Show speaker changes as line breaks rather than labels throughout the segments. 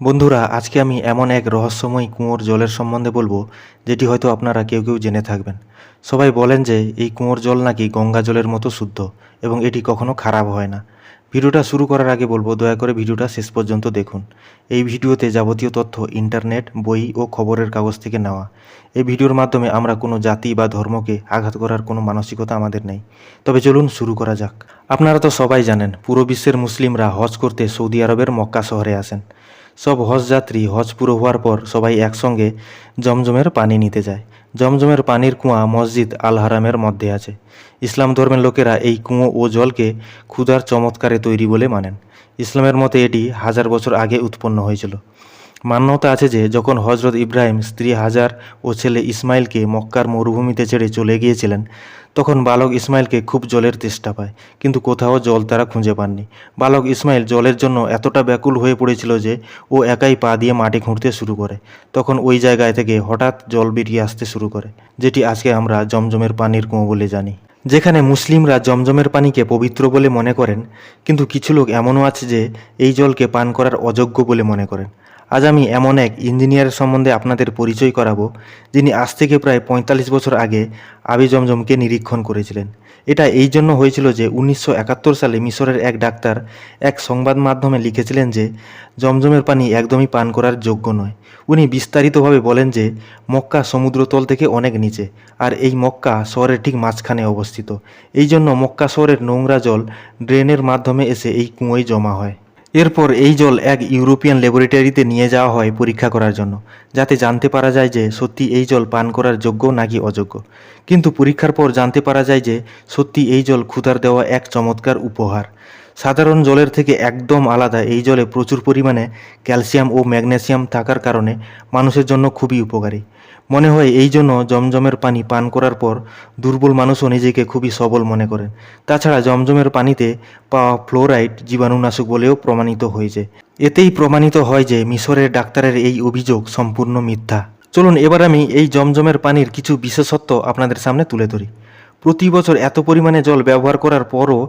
বন্ধুরা, আজকে আমি এমন এক রহস্যময় কুয়োর জলের সম্বন্ধে বলব, যেটি হয়তো আপনারা কেউ কেউ জেনে থাকবেন। সবাই বলেন যে, এই কুয়োর জল নাকি গঙ্গা জলের মতো শুদ্ধ এবং এটি কখনো খারাপ হয় না। ভিডিওটা শুরু করার আগে বলব, দয়া করে ভিডিওটা শেষ পর্যন্ত দেখুন। এই ভিডিওতে যাবতীয় তথ্য, ইন্টারনেট, বই ও খবরের কাগজ থেকে নেওয়া। এই ভিডিওর মাধ্যমে আমরা কোনো জাতি বা ধর্মকে আঘাত করার কোনো মানসিকতা আমাদের নেই। তবে চলুন শুরু করা যাক। আপনারা তো সবাই জানেন, পুরো বিশ্বের মুসলিমরা হজ করতে সৌদি আরবের মক্কা শহরে আসেন। সব হজযাত্রী হজ পুরো হওয়ার পর সবাই একসঙ্গে জমজমের পানি নিতে যায়। জমজমের পানির কুঁয়া মসজিদ আল হারামের মধ্যে আছে। ইসলাম ধর্মের লোকেরা এই কুঁয়ো ও জলকে ক্ষুধার চমৎকারে তৈরি বলে মানেন। ইসলামের মতে এটি হাজার বছর আগে উৎপন্ন হয়েছিল। মান্যতা আছে যে, যখন হজরত ইব্রাহিম স্ত্রী হাজার ও ছেলে ইসমাইলকে মক্কার মরুভূমিতে ছেড়ে চলে গিয়েছিলেন, তখন বালক ইসমাইলকে খুব জলের তেষ্টা পায়। কিন্তু কোথাও জল তারা খুঁজে পাননি। বালক ইসমাইল জলের জন্য এতটা ব্যাকুল হয়ে পড়েছিল যে, ও একাই পা দিয়ে মাটি খুঁড়তে শুরু করে। তখন ওই জায়গায় থেকে হঠাৎ জল বেরিয়ে আসতে শুরু করে, যেটি আজকে আমরা জমজমের পানির কুঁয়ো বলে জানি। যেখানে মুসলিমরা জমজমের পানিকে পবিত্র বলে মনে করেন, কিন্তু কিছু লোক এমনও আছে যে, এই জলকে পান করার অযোগ্য বলে মনে করেন। আজ আমি এমন এক ইঞ্জিনিয়ারের সম্বন্ধে আপনাদের পরিচয় করাবো, যিনি আজ থেকে প্রায় পঁয়তাল্লিশ বছর আগে আবি জমজমকে নিরীক্ষণ করেছিলেন। এটা এই জন্য হয়েছিল যে উনিশশো একাত্তর সালে মিশরের এক ডাক্তার এক সংবাদ মাধ্যমে লিখেছিলেন যে, জমজমের পানি একদমই পান করার যোগ্য নয়। উনি বিস্তারিতভাবে বলেন যে, মক্কা সমুদ্রতল থেকে অনেক নিচে, আর এই মক্কা শহরের ঠিক মাঝখানে অবস্থিত। এই জন্য মক্কা শহরের নোংরা জল ড্রেনের মাধ্যমে এসে এই কুঁয়োয় জমা হয়। এরপর এই জল এক ইউরোপিয়ান ল্যাবরেটরিতে নিয়ে যাওয়া হয় পরীক্ষা করার জন্য, যাতে জানতে পারা যায় যে সত্যি এই জল পান করার যোগ্য নাকি অযোগ্য। কিন্তু পরীক্ষার পর জানতে পারা যায় যে সত্যি এই জল ক্ষুধার দেওয়া এক চমৎকার উপহার। সাধারণ জলের থেকে একদম আলাদা এই জলে প্রচুর পরিমাণে ক্যালসিয়াম ও ম্যাগনেসিয়াম থাকার কারণে মানুষের জন্য খুবই উপকারী। মনে হয় এই জন্য জমজমের পানি পান করার পর দুর্বল মানুষও নিজেকে খুবই সবল মনে করেন। তাছাড়া জমজমের পানিতে পাওয়া ফ্লোরাইড জীবাণুনাশক বলেও প্রমাণিত হয়েছে। এতেই প্রমাণিত হয় যে মিশরের ডাক্তারের এই অভিযোগ সম্পূর্ণ মিথ্যা। চলুন এবার আমি এই জমজমের পানির কিছু বিশেষত্ব আপনাদের সামনে তুলে ধরি। প্রতি বছর এত পরিমাণে জল ব্যবহার করার পরও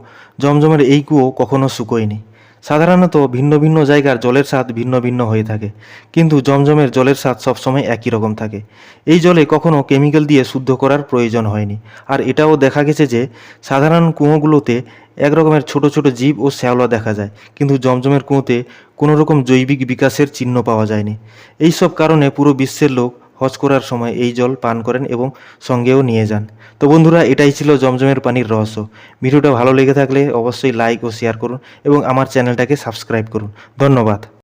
জমজমের এই কুয়ো কখনো শুকোয়নি। সাধারণত ভিন্ন ভিন্ন জায়গার জলের স্বাদ ভিন্ন ভিন্ন হয়ে থাকে, কিন্তু জমজমের জলের স্বাদ সবসময় একই রকম থাকে। এই জলে কখনো কেমিক্যাল দিয়ে শুদ্ধ করার প্রয়োজন হয়নি। আর এটাও দেখা গেছে যে, সাধারণ কুয়োগুলোতে একরকমের ছোট ছোট জীব ও শ্যাওলা দেখা যায়, কিন্তু জমজমের কুঁয়োতে কোনো রকম জৈবিক বিকাশের চিহ্ন পাওয়া যায়নি। এই সব কারণে পুরো বিশ্বের লোক হজ করার সময় এই জল পান করেন এবং সঙ্গেও নিয়ে যান। তো বন্ধুরা, এটাই ছিল জমজমের পানির রহস্য। ভিডিওটা ভালো লেগে থাকলে অবশ্যই লাইক ও শেয়ার করুন এবং আমার চ্যানেলটাকে সাবস্ক্রাইব করুন। ধন্যবাদ।